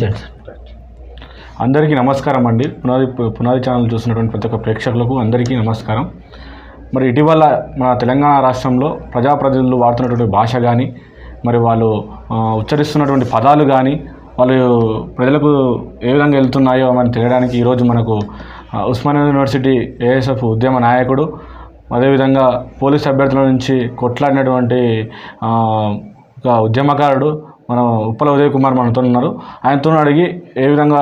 చేయండి. అందరికీ నమస్కారం అండి. పునాది పునాది ఛానల్ చూసినటువంటి ప్రతి ఒక్క ప్రేక్షకులకు అందరికీ నమస్కారం. మరి ఇటీవల మన తెలంగాణ రాష్ట్రంలో ప్రజాప్రతినిధులు వాడుతున్నటువంటి భాష కానీ మరి వాళ్ళు ఉచ్చరిస్తున్నటువంటి పదాలు కానీ వాళ్ళు ప్రజలకు ఏ విధంగా వెళ్తున్నాయో మనం తెలియడానికి ఈరోజు మనకు ఉస్మానియా యూనివర్సిటీ ఏఎస్ఎఫ్ ఉద్యమ నాయకుడు అదేవిధంగా పోలీస్ అభ్యర్థుల నుంచి కొట్లాడినటువంటి ఒక ఉద్యమకారుడు మన ఉప్పల ఉదయ్ కుమార్ మనతో ఉన్నారు. ఆయనతో అడిగి ఏ విధంగా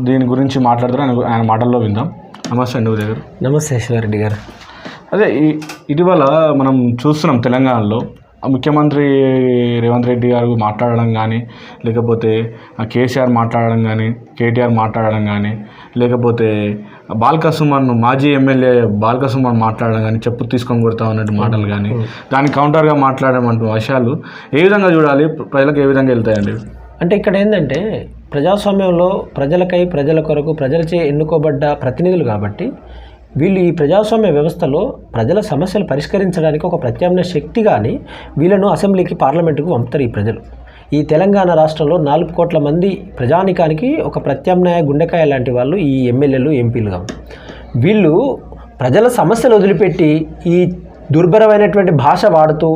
దీని గురించి మాట్లాడతారో ఆయన ఆయన మాటల్లో విందాం. నమస్తే అండి ఉదయ్ గారు నమస్తే శివారెడ్డి గారు. అదే ఈ ఇటీవల మనం చూస్తున్నాం తెలంగాణలో ముఖ్యమంత్రి రేవంత్ రెడ్డి గారు మాట్లాడడం కానీ లేకపోతే కేసీఆర్ మాట్లాడడం కానీ కేటీఆర్ మాట్లాడడం కానీ లేకపోతే బాల్క సుమన్ మాజీ ఎమ్మెల్యే బాల్క సుమన్ మాట్లాడడం కానీ చెప్పు తీసుకొని కొడతా ఉన్నట్టు మాటలు కానీ దానికి కౌంటర్గా మాట్లాడడం అంటూ విషయాలు ఏ విధంగా చూడాలి? ప్రజలకు ఏ విధంగా వెళ్తాయండి? అంటే ఇక్కడ ఏంటంటే ప్రజాస్వామ్యంలో ప్రజలకై ప్రజల కొరకు ప్రజలచే ఎన్నుకోబడ్డ ప్రతినిధులు కాబట్టి వీళ్ళు ఈ ప్రజాస్వామ్య వ్యవస్థలో ప్రజల సమస్యలు పరిష్కరించడానికి ఒక ప్రత్యామ్నాయ శక్తి కానీ వీళ్ళను అసెంబ్లీకి పార్లమెంటుకు పంపుతారు ఈ ప్రజలు. ఈ తెలంగాణ రాష్ట్రంలో నాలుగు కోట్ల మంది ప్రజానికానికి ఒక ప్రత్యామ్నాయ గుండెకాయ లాంటి వాళ్ళు ఈ ఎమ్మెల్యేలు ఎంపీలుగా. వీళ్ళు ప్రజల సమస్యలు వదిలిపెట్టి ఈ దుర్భరమైనటువంటి భాష వాడుతూ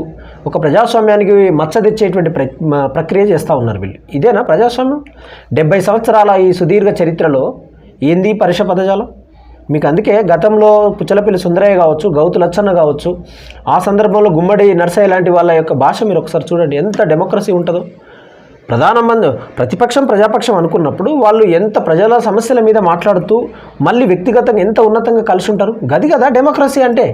ఒక ప్రజాస్వామ్యానికి మచ్చ తెచ్చేటువంటి ప్ర ప్రక్రియ చేస్తూ ఉన్నారు వీళ్ళు. ఇదేనా ప్రజాస్వామ్యం? డెబ్బై సంవత్సరాల ఈ సుదీర్ఘ చరిత్రలో ఏంది పరుష పదజాలం? మీకు అందుకే గతంలో పుచ్చలపల్లి సుందరయ్య కావచ్చు గౌతు లచ్చన్న కావచ్చు ఆ సందర్భంలో గుమ్మడి నర్సయ్య లాంటి వాళ్ళ యొక్క భాష మీరు ఒకసారి చూడండి. ఎంత డెమోక్రసీ ఉంటుందో. ప్రధాన ప్రతిపక్షం ప్రజాపక్షం అనుకున్నప్పుడు వాళ్ళు ఎంత ప్రజల సమస్యల మీద మాట్లాడుతూ మళ్ళీ వ్యక్తిగతంగా ఎంత ఉన్నతంగా కలిసి ఉంటారు గది కదా డెమోక్రసీ అంటే.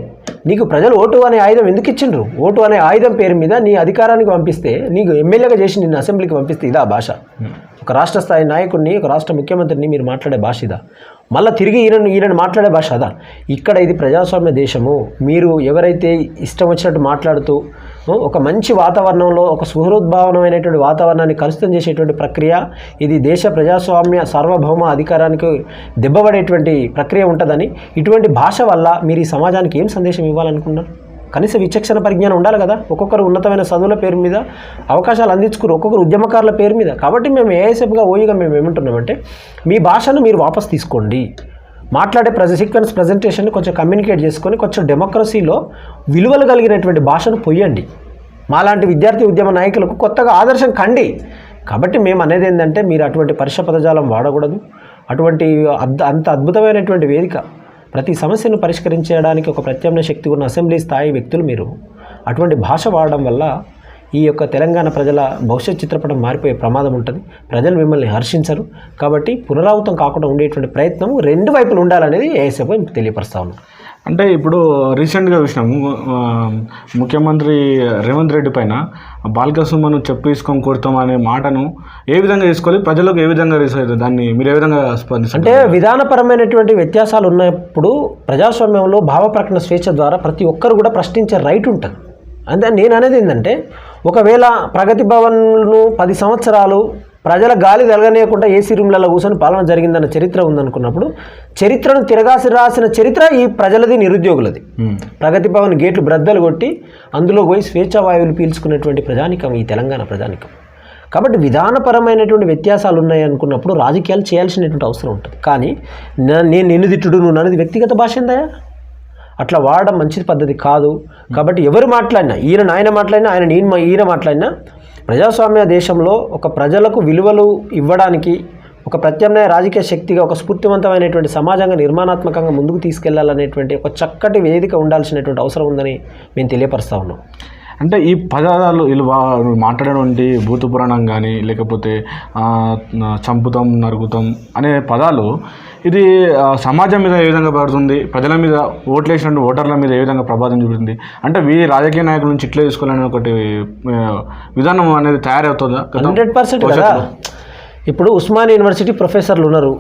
నీకు ప్రజలు ఓటు అనే ఆయుధం ఎందుకు ఇచ్చిండ్రు? ఓటు అనే ఆయుధం పేరు మీద నీ అధికారానికి పంపిస్తే నీకు ఎమ్మెల్యేగా చేసి నిన్ను అసెంబ్లీకి పంపిస్తే ఇదా భాష? ఒక రాష్ట్ర స్థాయి నాయకుడిని ఒక రాష్ట్ర ముఖ్యమంత్రిని మీరు మాట్లాడే భాష ఇదా? మళ్ళీ తిరిగి ఈయన ఈయన మాట్లాడే భాష అదా? ఇక్కడ ఇది ప్రజాస్వామ్య దేశము. మీరు ఎవరైతే ఇష్టం వచ్చినట్టు మాట్లాడుతూ ఒక మంచి వాతావరణంలో ఒక సుహృద్భావనమైనటువంటి వాతావరణాన్ని కలుషితం చేసేటువంటి ప్రక్రియ ఇది దేశ ప్రజాస్వామ్య సార్వభౌమ అధికారానికి దెబ్బపడేటువంటి ప్రక్రియ ఉంటుందని ఇటువంటి భాష వల్ల మీరు ఈ సమాజానికి ఏం సందేశం ఇవ్వాలనుకున్నారు? కనీస విచక్షణ పరిజ్ఞానం ఉండాలి కదా ఒక్కొక్కరు ఉన్నతమైన చదువుల పేరు మీద అవకాశాలు అందించుకుని ఒక్కొక్కరు ఉద్యమకారుల పేరు మీద. కాబట్టి మేము ఏఎస్ఎఫ్గా ఓయిగా మేము ఏమంటున్నామంటే మీ భాషను మీరు వాపస్ తీసుకోండి. మాట్లాడే ప్రజ సీక్వెన్స్ ప్రజెంటేషన్ని కొంచెం కమ్యూనికేట్ చేసుకొని కొంచెం డెమోక్రసీలో విలువలు కలిగినటువంటి భాషను పొయ్యండి. మాలాంటి విద్యార్థి ఉద్యమ నాయకులకు కొత్తగా ఆదర్శం కండి. కాబట్టి మేము అనేది ఏంటంటే మీరు అటువంటి పరుష పదజాలం వాడకూడదు. అటువంటి అద్ద అంత అద్భుతమైనటువంటి వేదిక ప్రతి సమస్యను పరిష్కరించడానికి ఒక ప్రత్యామ్నాయ శక్తి ఉన్న అసెంబ్లీ స్థాయి వ్యక్తులు మీరు. అటువంటి భాష వాడడం వల్ల ఈ యొక్క తెలంగాణ ప్రజల భవిష్యత్ చిత్రపటం మారిపోయే ప్రమాదం ఉంటుంది. ప్రజలు మిమ్మల్ని హర్షించరు. కాబట్టి పునరావృతం కాకుండా ఉండేటువంటి ప్రయత్నం రెండు వైపులు ఉండాలనేది ఏఎస్ఎఫ్ తెలియపరుస్తా ఉన్నాం. అంటే ఇప్పుడు రీసెంట్గా చూసినాము ఆ, ముఖ్యమంత్రి రేవంత్ రెడ్డి పైన బాల్క సుమను చెప్పు తీసుకొని కొడతాం అనే మాటను ఏ విధంగా తీసుకోవాలి? ప్రజలకు ఏ విధంగా రీసెంట్ దాన్ని మీరు ఏ విధంగా స్పందిస్తారు? అంటే విధానపరమైనటువంటి వ్యత్యాసాలు ఉన్నప్పుడు ప్రజాస్వామ్యంలో భావ ప్రకటన స్వేచ్ఛ ద్వారా ప్రతి ఒక్కరు కూడా ప్రశ్నించే రైట్ ఉంటుంది. అంటే నేను అనేది ఏంటంటే ఒకవేళ ప్రగతి భవన్ను పది సంవత్సరాలు ప్రజల గాలి వెలగనీయకుండా ఏసీ రూమ్లలో కూర్చొని పాలన జరిగిందన్న చరిత్ర ఉందనుకున్నప్పుడు చరిత్రను తిరగాసి రాసిన చరిత్ర ఈ ప్రజలది నిరుద్యోగులది. ప్రగతి భవన్ గేట్లు బ్రద్దలు కొట్టి అందులో పోయి స్వేచ్ఛా వాయువులు పీల్చుకున్నటువంటి ప్రజానికం ఈ తెలంగాణ ప్రజానికం. కాబట్టి విధానపరమైనటువంటి వ్యత్యాసాలు ఉన్నాయి అనుకున్నప్పుడు రాజకీయాలు చేయాల్సినటువంటి అవసరం ఉంటుంది. కానీ నేను నిన్ను తిట్టుడు నువ్వు నన్నది వ్యక్తిగత భాష ఏందయ్యా? అట్లా వాడడం మంచి పద్ధతి కాదు. కాబట్టి ఎవరు మాట్లాడినా ఈయన ఆయన మాట్లాడినా ఆయన నేను ఈయన మాట్లాడినా ప్రజాస్వామ్య దేశంలో ఒక ప్రజలకు విలువలు ఇవ్వడానికి ఒక ప్రత్యామ్నాయ రాజకీయ శక్తిగా ఒక స్ఫూర్తివంతమైనటువంటి సమాజంగా నిర్మాణాత్మకంగా ముందుకు తీసుకెళ్ళాలనేటువంటి ఒక చక్కటి వేదిక ఉండాల్సినటువంటి అవసరం ఉందని మేము తెలియపరుస్తా ఉన్నాం. అంటే ఈ పదాలు వీళ్ళు మాట్లాడేటువంటి భూత పురాణం కానీ లేకపోతే చంపుతాం నరుగుతాం అనే పదాలు ఇది సమాజం మీద ఏ విధంగా పడుతుంది ప్రజల మీద ఓట్లు వేసినటువంటి ఓటర్ల మీద ఏ విధంగా ప్రభావం చూపుతుంది అంటే వీ రాజకీయ నాయకుల నుంచి ఇట్లే తీసుకోవాలనే ఒకటి విధానం అనేది తయారవుతుందా? హండ్రెడ్ పర్సెంట్ కదా. ఇప్పుడు ఉస్మాన్ యూనివర్సిటీ ప్రొఫెసర్లు ఉన్నారు.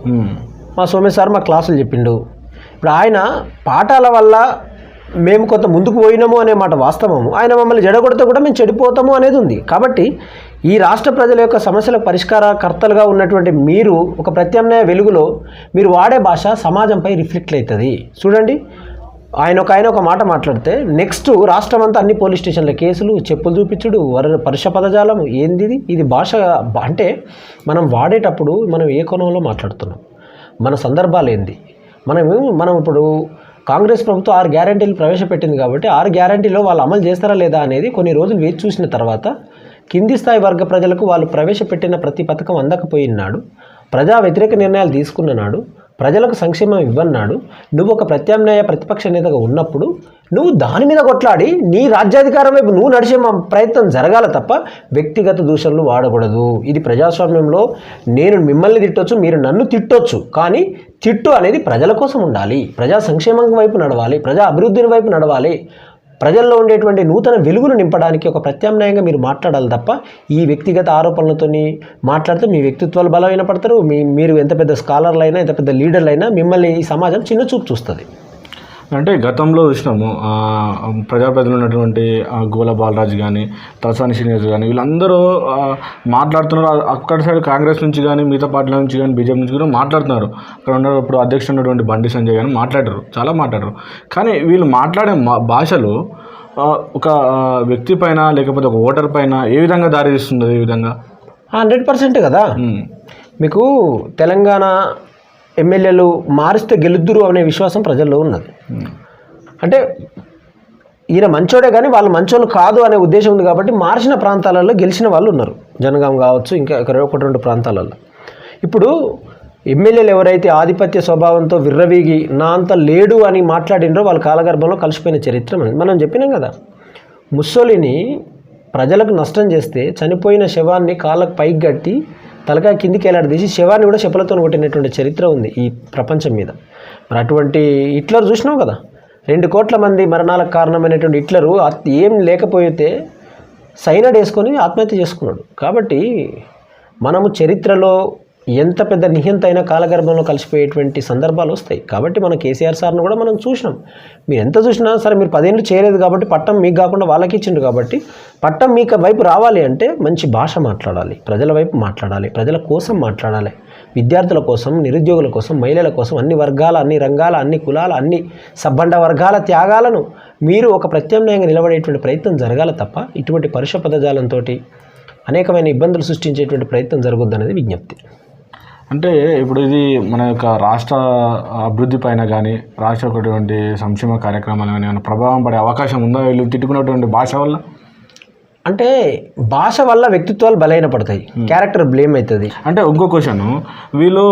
మా సోమేశ్ సార్ మా క్లాసులు చెప్పిండు. ఇప్పుడు ఆయన పాఠాల వల్ల మేము కొంత ముందుకు పోయినాము అనే మాట వాస్తవము. ఆయన మమ్మల్ని జడగొడితే కూడా మేము చెడిపోతాము అనేది ఉంది. కాబట్టి ఈ రాష్ట్ర ప్రజల యొక్క సమస్యల పరిష్కారకర్తలుగా ఉన్నటువంటి మీరు ఒక ప్రత్యామ్నాయ వెలుగులో మీరు వాడే భాష సమాజంపై రిఫ్లెక్ట్ అవుతుంది. చూడండి ఆయన ఒక ఆయన ఒక మాట మాట్లాడితే నెక్స్ట్ రాష్ట్రం అంతా అన్ని పోలీస్ స్టేషన్ల కేసులు చెప్పులు చూపించుడు వర పరుష పదజాలం ఏంది ఇది? ఇది భాష అంటే మనం వాడేటప్పుడు మనం ఏ కోణంలో మాట్లాడుతున్నాం? మన సందర్భాలు ఏంది మనం మనం ఇప్పుడు కాంగ్రెస్ ప్రభుత్వం ఆరు గ్యారంటీలు ప్రవేశపెట్టింది కాబట్టి ఆరు గ్యారంటీలో వాళ్ళు అమలు చేస్తారా లేదా అనేది కొన్ని రోజులు వేచి చూసిన తర్వాత కింది స్థాయి వర్గ ప్రజలకు వాళ్ళు ప్రవేశపెట్టిన ప్రతి పథకం అందకపోయినాడు. ప్రజా వ్యతిరేక నిర్ణయాలు తీసుకున్ననాడు ప్రజలకు సంక్షేమం ఇవ్వన్నాడు. నువ్వు ఒక ప్రత్యామ్నాయ ప్రతిపక్ష నేతగా ఉన్నప్పుడు నువ్వు దాని మీద కొట్లాడి నీ రాజ్యాధికారం వైపు నువ్వు నడిచే ప్రయత్నం జరగాల తప్ప వ్యక్తిగత దూషణలు వాడకూడదు. ఇది ప్రజాస్వామ్యంలో నేను మిమ్మల్ని తిట్టొచ్చు మీరు నన్ను తిట్టొచ్చు. కానీ తిట్టు అనేది ప్రజల కోసం ఉండాలి. ప్రజా సంక్షేమం వైపు నడవాలి ప్రజా అభివృద్ధిని వైపు నడవాలి. ప్రజల్లో ఉండేటువంటి నూతన వెలుగును నింపడానికి ఒక ప్రత్యామ్నాయంగా మీరు మాట్లాడాలి తప్ప ఈ వ్యక్తిగత ఆరోపణలతోని మాట్లాడితే మీ వ్యక్తిత్వాలు బలమైన పడతారు మీ మీరు ఎంత పెద్ద స్కాలర్లైనా ఎంత పెద్ద లీడర్లైనా మిమ్మల్ని ఈ సమాజం చిన్న చూపు చూస్తుంది. అంటే గతంలో చూసినాము ఆ, ప్రజాప్రతినిధులు ఉన్నటువంటి గోల బాలరాజు కానీ తలసాని శ్రీనివాస్ కానీ వీళ్ళందరూ మాట్లాడుతున్నారు. అక్కడ సైడ్ కాంగ్రెస్ నుంచి కానీ మిగతా పార్టీల నుంచి కానీ బీజేపీ నుంచి కూడా మాట్లాడుతున్నారు. అక్కడ ఉన్న ఇప్పుడు అధ్యక్షుడు ఉన్నటువంటి బండి సంజయ్ కానీ మాట్లాడారు చాలా మాట్లాడారు. కానీ వీళ్ళు మాట్లాడే మా భాషలు ఒక వ్యక్తి పైన లేకపోతే ఒక ఓటర్ పైన ఏ విధంగా దారి తీస్తుంది ఈ విధంగా? హండ్రెడ్ పర్సెంట్ కదా. మీకు తెలంగాణ ఎమ్మెల్యేలు మారిస్తే గెలుద్దురు అనే విశ్వాసం ప్రజల్లో ఉన్నది. అంటే ఈయన మంచోడే కానీ వాళ్ళు మంచోళ్ళు కాదు అనే ఉద్దేశం ఉంది కాబట్టి మార్చిన ప్రాంతాలలో గెలిచిన వాళ్ళు ఉన్నారు. జనగాం కావచ్చు ఇంకా ఒక ఒకటి రెండు ప్రాంతాలలో. ఇప్పుడు ఎమ్మెల్యేలు ఎవరైతే ఆధిపత్య స్వభావంతో విర్రవీగి నా అంత లేడు అని మాట్లాడినరో వాళ్ళ కాలగర్భంలో కలిసిపోయిన చరిత్ర మనం చెప్పినాం కదా ముస్సోలిని ప్రజలకు నష్టం చేస్తే చనిపోయిన శవాన్ని కాళ్ళకు పైకి గట్టి తలకాయ కిందికి వేలాడదీసి శవాన్ని కూడా చెప్పులతో కొట్టినటువంటి చరిత్ర ఉంది ఈ ప్రపంచం మీద. మరి అటువంటి హిట్లర్ చూసినావు కదా? రెండు కోట్ల మంది మరణాలకు కారణమైనటువంటి హిట్లరు ఏం లేకపోతే సైనడ్ వేసుకొని ఆత్మహత్య చేసుకున్నాడు. కాబట్టి మనము చరిత్రలో ఎంత పెద్ద నిహంత అయినా కాలగర్భంలో కలిసిపోయేటువంటి సందర్భాలు వస్తాయి. కాబట్టి మన కేసీఆర్ సార్ను కూడా మనం చూసినాం. మీరు ఎంత చూసినా సరే మీరు పదేళ్ళు చేయలేదు కాబట్టి పట్టం మీకు కాకుండా వాళ్ళకి ఇచ్చిండు కాబట్టి పట్టం మీకు వైపు రావాలి అంటే మంచి భాష మాట్లాడాలి ప్రజల వైపు మాట్లాడాలి ప్రజల కోసం మాట్లాడాలి. విద్యార్థుల కోసం నిరుద్యోగుల కోసం మహిళల కోసం అన్ని వర్గాల అన్ని రంగాల అన్ని కులాల అన్ని సబ్బండ వర్గాల త్యాగాలను మీరు ఒక ప్రత్యామ్నాయంగా నిలబడేటువంటి ప్రయత్నం జరగాలి తప్ప ఇటువంటి పరుష పదజాలంతో అనేకమైన ఇబ్బందులు సృష్టించేటువంటి ప్రయత్నం జరగొద్దనేది విజ్ఞప్తి. అంటే ఇప్పుడు ఇది మన యొక్క రాష్ట్ర అభివృద్ధి పైన కానీ రాష్ట్ర ఒకటువంటి సంక్షేమ కార్యక్రమాలు కానీ ఏమైనా ప్రభావం పడే అవకాశం ఉందా? వీళ్ళు తిట్టుకున్నటువంటి భాష వల్ల? అంటే భాష వల్ల వ్యక్తిత్వాలు బలహీన పడతాయి. క్యారెక్టర్ బ్లేమ్ అవుతుంది. అంటే ఇంకో క్వశ్చన్ వీళ్ళు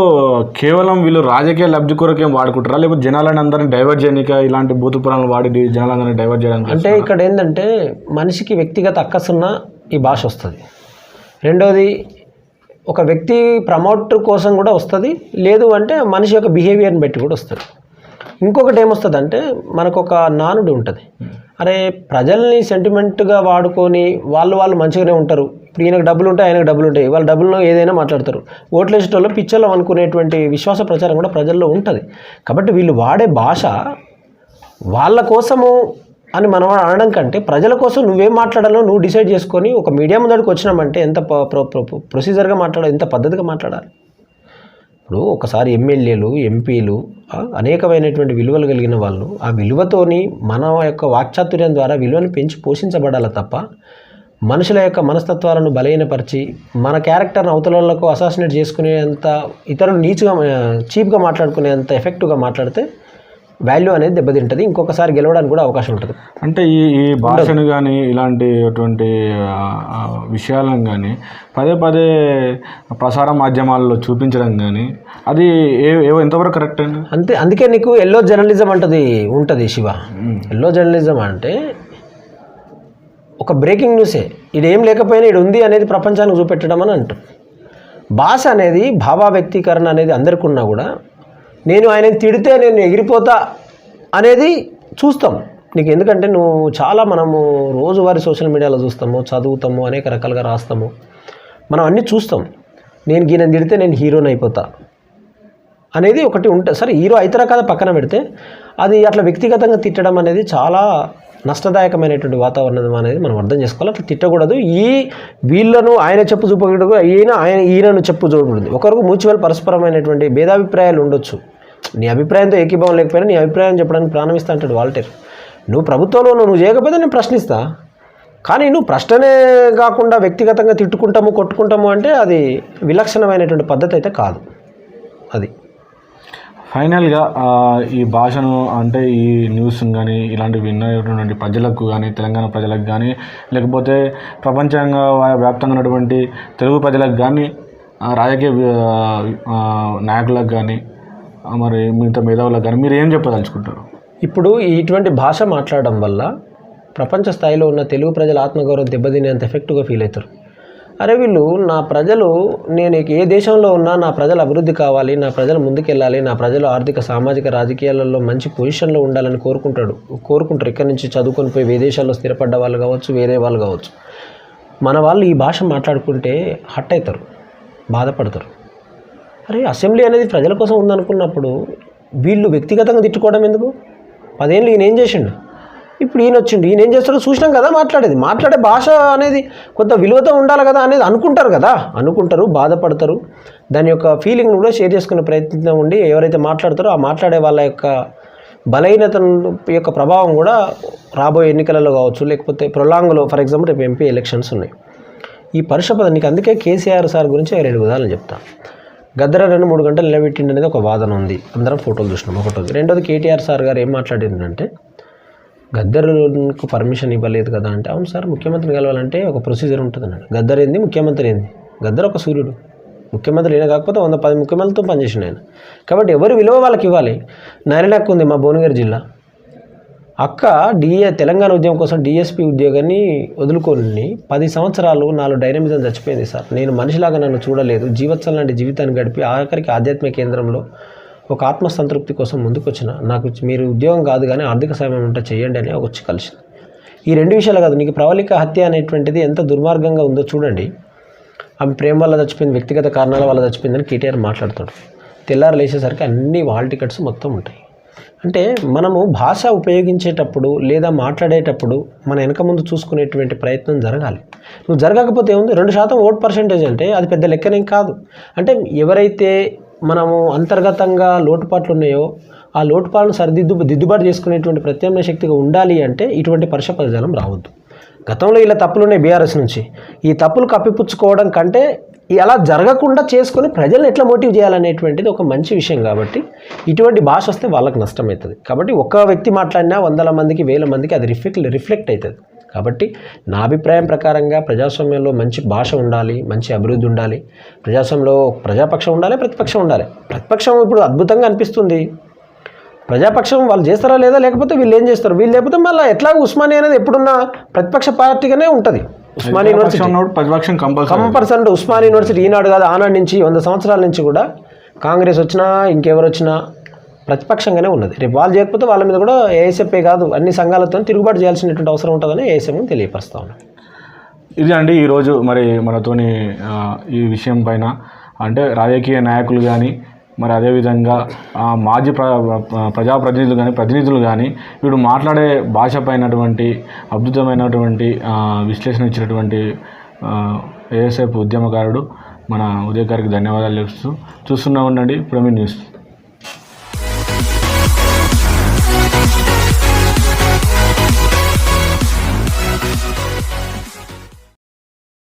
కేవలం వీళ్ళు రాజకీయ లబ్ధి కొరకే వాడుకుంటారా? లేకపోతే జనాలని అందరిని డైవర్ట్ చేయడానికి ఇలాంటి భూతపురాలను వాడి జనాలందరినీ డైవర్ట్ చేయడానికి అంటే ఇక్కడ ఏంటంటే మనిషికి వ్యక్తిగత అక్కసున్న ఈ భాష వస్తుంది. రెండోది ఒక వ్యక్తి ప్రమోటర్ కోసం కూడా వస్తుంది లేదు అంటే మనిషి యొక్క బిహేవియర్ని బట్టి కూడా వస్తుంది. ఇంకొకటి ఏమొస్తుంది అంటే మనకు ఒక నానుడు ఉంటుంది. అరే ప్రజల్ని సెంటిమెంట్గా వాడుకొని వాళ్ళు వాళ్ళు మంచిగానే ఉంటారు. ఇప్పుడు ఈయనకు డబ్బులు ఉంటాయి ఆయనకు డబ్బులు ఉంటాయి. వాళ్ళ డబ్బులను ఏదైనా మాట్లాడతారు. ఓట్లు వేసేటోళ్ళు పిచ్చర్లు అనుకునేటువంటి విశ్వాస ప్రచారం కూడా ప్రజల్లో ఉంటుంది. కాబట్టి వీళ్ళు వాడే భాష వాళ్ళ కోసము అని మనం అనడం కంటే ప్రజల కోసం నువ్వేం మాట్లాడాలో నువ్వు డిసైడ్ చేసుకొని ఒక మీడియా ముందడికి వచ్చినామంటే ఎంత ప్రొసీజర్గా మాట్లాడాలి ఎంత పద్ధతిగా మాట్లాడాలి? ఇప్పుడు ఒకసారి ఎమ్మెల్యేలు ఎంపీలు అనేకమైనటువంటి విలువలు కలిగిన వాళ్ళు ఆ విలువతోని మన యొక్క వాక్చాతుర్యం ద్వారా విలువను పెంచి పోషించబడాలి తప్ప మనుషుల యొక్క మనస్తత్వాలను బలహీనపరిచి మన క్యారెక్టర్ను అవతలకు అసాసినేట్ చేసుకునేంత ఇతరులు నీచుగా చీప్గా మాట్లాడుకునేంత ఎఫెక్టివ్గా మాట్లాడితే వాల్యూ అనేది దెబ్బతింటుంది. ఇంకొకసారి గెలవడానికి కూడా అవకాశం ఉంటుంది. అంటే ఈ ఈ భాషను కానీ ఇలాంటి అటువంటి ఆ, ఆ, విషయాలను కానీ పదే పదే ప్రసార మాధ్యమాల్లో చూపించడం కానీ అది ఏ ఏ ఎంతవరకు కరెక్ట్ అండి? అంతే అందుకే నీకు ఎల్లో జర్నలిజం అంటది ఉంటుంది శివ. ఎల్లో జర్నలిజం అంటే ఒక బ్రేకింగ్ న్యూసే. ఇదేం లేకపోయినా ఇది ఉంది అనేది ప్రపంచానికి చూపెట్టడం అని అంటాం. భాష అనేది భావ వ్యక్తీకరణ అనేది అందరికీ ఉన్నా కూడా నేను ఆయనని తిడితే నేను ఎగిరిపోతా అనేది చూస్తాం. నీకు ఎందుకంటే నువ్వు చాలా మనము రోజువారీ సోషల్ మీడియాలో చూస్తాము చదువుతాము అనేక రకాలుగా రాస్తాము. మనం అన్నీ చూస్తాం. నేను గీన తిడితే నేను హీరోని అయిపోతా అనేది ఒకటి ఉంటుంది సరే హీరో అయితే కదా పక్కన పెడితే అది అట్లా వ్యక్తిగతంగా తిట్టడం అనేది చాలా నష్టదాయకమైనటువంటి వాతావరణం అనేది మనం అర్థం చేసుకోవాలి. అట్లా తిట్టకూడదు. ఈ వీళ్ళను ఆయన చెప్పు చూపకూడదు. ఈయన ఆయన ఈయనను చెప్పు చూడకూడదు ఒకరికి మ్యూచువల్ పరస్పరమైనటువంటి భేదాభిప్రాయాలు ఉండొచ్చు. నీ అభిప్రాయంతో ఏకీభావం లేకపోయినా నీ అభిప్రాయం చెప్పడానికి ప్రారంభిస్తా అంటాడు వాల్టర్. నువ్వు ప్రభుత్వంలో నువ్వు చేయకపోతే నేను ప్రశ్నిస్తా. కానీ నువ్వు ప్రశ్ననే కాకుండా వ్యక్తిగతంగా తిట్టుకుంటాము కొట్టుకుంటాము అంటే అది విలక్షణమైనటువంటి పద్ధతి అయితే కాదు. అది. ఫైనల్గా ఈ భాషను అంటే ఈ న్యూస్ కానీ ఇలాంటివి విన్నటువంటి ప్రజలకు కానీ తెలంగాణ ప్రజలకు కానీ లేకపోతే ప్రపంచంగా వ్యాప్తంగా ఉన్నటువంటి తెలుగు ప్రజలకు కానీ రాజకీయ నాయకులకు కానీ మరి మిగతా మేధావులకు కానీ మీరు ఏం చెప్పదలుచుకుంటారు? ఇప్పుడు ఇటువంటి భాష మాట్లాడడం వల్ల ప్రపంచ స్థాయిలో ఉన్న తెలుగు ప్రజల ఆత్మగౌరవం దెబ్బతినేంత ఎఫెక్ట్గా ఫీల్ అవుతారు. అరే వీళ్ళు నా ప్రజలు నేను ఏ దేశంలో ఉన్నా నా ప్రజలు అభివృద్ధి కావాలి నా ప్రజలు ముందుకెళ్ళాలి నా ప్రజలు ఆర్థిక సామాజిక రాజకీయాలలో మంచి పొజిషన్లో ఉండాలని కోరుకుంటాడు. కోరుకుంటారు. ఇక్కడి నుంచి చదువుకొని పోయి విదేశాల్లో స్థిరపడ్డ వాళ్ళు కావచ్చు వేరే వాళ్ళు కావచ్చు. మన వాళ్ళు ఈ భాష మాట్లాడుకుంటే హట్ అవుతారు బాధపడతారు. అరే అసెంబ్లీ అనేది ప్రజల కోసం ఉందనుకున్నప్పుడు వీళ్ళు వ్యక్తిగతంగా తిట్టుకోవడం ఎందుకు? పదేళ్ళు ఈయన ఏం చేసిండు? ఇప్పుడు ఈయన వచ్చిండు. ఈయన ఏం చేస్తాడో చూసినాం కదా మాట్లాడేది. మాట్లాడే భాష అనేది కొంత విలువతో ఉండాలి కదా అనేది అనుకుంటారు కదా. అనుకుంటారు బాధపడతారు. దాని యొక్క ఫీలింగ్ను కూడా షేర్ చేసుకునే ప్రయత్నం ఉండి ఎవరైతే మాట్లాడతారో ఆ మాట్లాడే వాళ్ళ యొక్క బలహీనత యొక్క ప్రభావం కూడా రాబోయే ఎన్నికలలో కావచ్చు లేకపోతే ప్రొలాంగ్లో ఫర్ ఎగ్జాంపుల్ రేపు ఎంపీ ఎలక్షన్స్ ఉన్నాయి. ఈ పరుష నీకు అందుకే కేసీఆర్ సార్ గురించి రెండు ఉదాహరణలు చెప్తా. గద్దర రెండు మూడు గంటలు నిలబెట్టిండి అనేది ఒక వాదన ఉంది. అందరం ఫోటోలు చూసినాం ఒకటోది రెండోది కేటీఆర్ సార్ గారు ఏం మాట్లాడిందంటే గద్దరుకు పర్మిషన్ ఇవ్వలేదు కదా అంటే అవును సార్ ముఖ్యమంత్రిని కలవాలంటే ఒక ప్రొసీజర్ ఉంటుంది అన్నాడు. గద్దర్ ఏంది? ముఖ్యమంత్రి ఏంది? గద్దర్ ఒక సూర్యుడు. ముఖ్యమంత్రి ఈయన కాకపోతే వంద పది ముఖ్యమంత్రితో పనిచేసిన ఆయన. కాబట్టి ఎవరు విలువ వాళ్ళకి ఇవ్వాలి? నారాయణకు ఉంది మా భువనగిరి జిల్లా. అక్క డిఏ తెలంగాణ ఉద్యమం కోసం డిఎస్పి ఉద్యోగాన్ని వదులుకొని పది సంవత్సరాలు నాలో డైనమిజం చచ్చిపోయింది సార్. నేను మనిషిలాగా నన్ను చూడలేదు. జీవత్సం లాంటి జీవితాన్ని గడిపి ఆఖరికి ఆధ్యాత్మిక కేంద్రంలో ఒక ఆత్మసంతృప్తి కోసం ముందుకొచ్చిన నాకు మీరు ఉద్యోగం కాదు కానీ ఆర్థిక సాయం ఉంటే చేయండి అని వచ్చి కలిసింది. ఈ రెండు విషయాలు కాదు నీకు ప్రవళిక హత్య అనేటువంటిది ఎంత దుర్మార్గంగా ఉందో చూడండి. ఆమె ప్రేమ వల్ల చచ్చిపోయింది వ్యక్తిగత కారణాల వల్ల చచ్చిపోయిందని కేటీఆర్ మాట్లాడుతాడు. తెల్లారు లేచేసరికి అన్ని వాల్ టికెట్స్ మొత్తం ఉంటాయి. అంటే మనము భాష ఉపయోగించేటప్పుడు లేదా మాట్లాడేటప్పుడు మన వెనక ముందు చూసుకునేటువంటి ప్రయత్నం జరగాలి. నువ్వు జరగకపోతే ఏముంది? రెండు శాతం ఓట్ పర్సెంటేజ్ అంటే అది పెద్ద లెక్కనేం కాదు. అంటే ఎవరైతే మనము అంతర్గతంగా లోటుపాట్లు ఉన్నాయో ఆ లోటుపాలను సరిదిద్దు దిద్దుబాటు చేసుకునేటువంటి ప్రత్యామ్నాయ శక్తిగా ఉండాలి అంటే ఇటువంటి పరుష పదజాలం రావద్దు. గతంలో ఇలా తప్పులు ఉన్నాయి బీఆర్ఎస్ నుంచి. ఈ తప్పులు కప్పిపుచ్చుకోవడం కంటే అలా జరగకుండా చేసుకొని ప్రజలను ఎట్లా మోటివ్ చేయాలనేటువంటిది ఒక మంచి విషయం కాబట్టి ఇటువంటి భాష వస్తే వాళ్ళకి నష్టమవుతుంది. కాబట్టి ఒక్క వ్యక్తి మాట్లాడినా వందల మందికి వేల మందికి అది రిఫ్లెక్ట్ రిఫ్లెక్ట్ అవుతుంది. కాబట్టి నా అభిప్రాయం ప్రకారంగా ప్రజాస్వామ్యంలో మంచి భాష ఉండాలి మంచి అభివృద్ధి ఉండాలి. ప్రజాస్వామ్యంలో ప్రజాపక్షం ఉండాలి ప్రతిపక్షం ఉండాలి. ప్రతిపక్షం ఇప్పుడు అద్భుతంగా అనిపిస్తుంది. ప్రజాపక్షం వాళ్ళు చేస్తారా లేదా లేకపోతే వీళ్ళు ఏం చేస్తారు? వీళ్ళు లేకపోతే మళ్ళీ ఎట్లా ఉస్మానియా అనేది ఎప్పుడున్న ప్రతిపక్ష పార్టీగానే ఉంటుంది. ఉస్మానియా యూనివర్సిటీ. ప్రతిపక్షం కంపల్సరీ అంటే ఉస్మానియా యూనివర్సిటీ ఈనాడు కాదు ఆనాడు నుంచి వంద సంవత్సరాల నుంచి కూడా కాంగ్రెస్ వచ్చినా ఇంకెవరు వచ్చినా ప్రతిపక్షంగానే ఉన్నది. రేపు వాళ్ళు చేయకపోతే వాళ్ళ మీద కూడా ఏఎస్ఎఫ్ఏ కాదు అన్ని సంఘాలతో తిరుగుబాటు చేయాల్సినటువంటి అవసరం ఉంటుందని ఏఎస్ఎఫ్ని తెలియపరుస్తా ఉన్నాను ఇది అండి ఈరోజు మరి మనతోని ఈ విషయం పైన. అంటే రాజకీయ నాయకులు కానీ మరి అదేవిధంగా మాజీ ప్ర ప్రజాప్రతినిధులు కానీ ప్రతినిధులు కానీ వీడు మాట్లాడే భాష పైనటువంటి అద్భుతమైనటువంటి విశ్లేషణ ఇచ్చినటువంటి ఏఎస్ఎఫ్ ఉద్యమకారుడు మన ఉదయకారికి ధన్యవాదాలు తెలుస్తూ చూస్తూనే ఉండండి ప్రమీ న్యూస్.